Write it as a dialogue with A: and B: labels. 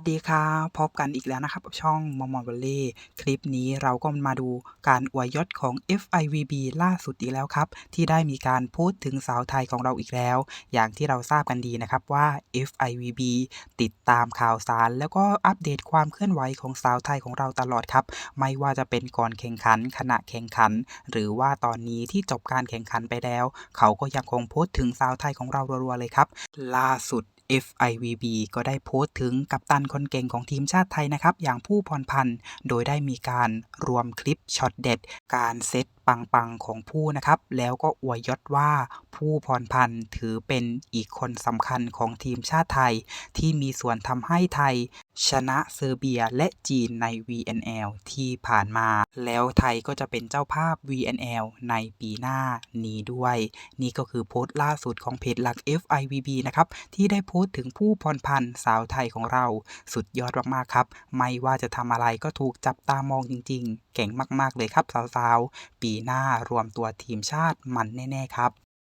A: สวัสดีครับพบกันอีกแล้วนะครับกับช่องมอมอ Volley คลิปนี้เราก็มาดูการอวยยศของ FIVB ล่าสุดอีกแล้วครับ ที่ได้มีการพูดถึงสาวไทยของเราอีกแล้ว อย่างที่เราทราบกันดีนะครับว่า FIVB ติดตามข่าวสาร แล้วก็อัปเดตความเคลื่อนไหวของสาวไทยของเราตลอดครับ ไม่ว่าจะเป็นก่อนแข่งขัน ขณะแข่งขัน หรือว่าตอนนี้ที่จบการแข่งขันไปแล้ว เขาก็ยังคงพูดถึงสาวไทยของเรารัวๆเลยครับ ล่าสุด FIVB ก็ได้โพสต์ถึงกัปตันคนเก่งของทีมชาติไทยนะครับ อย่างผู้พรพันธ์ โดยได้มีการรวมคลิปช็อตเด็ด การเซตปังๆของผู้นะครับ แล้วก็อวยยศว่าผู้พรพันธ์ถือเป็นอีกคนสำคัญของทีมชาติไทย ที่มีส่วนทำให้ไทย ชนะเซอร์เบียและจีนใน VNL ที่ผ่านมา แล้วไทยก็จะเป็นเจ้าภาพ VNL ในปีหน้านี้ด้วย นี่ก็คือโพสต์ล่าสุดของเพจหลัก FIVB นะครับ ที่ได้โพสต์ถึงผู้พรพันธ์สาวไทยของเรา สุดยอดมากๆครับ ไม่ว่าจะทำอะไรก็ถูกจับตามองจริง ๆ เก่งมากๆเลยครับสาวๆ ปีหน้ารวมตัวทีมชาติมันแน่ ๆ ครับ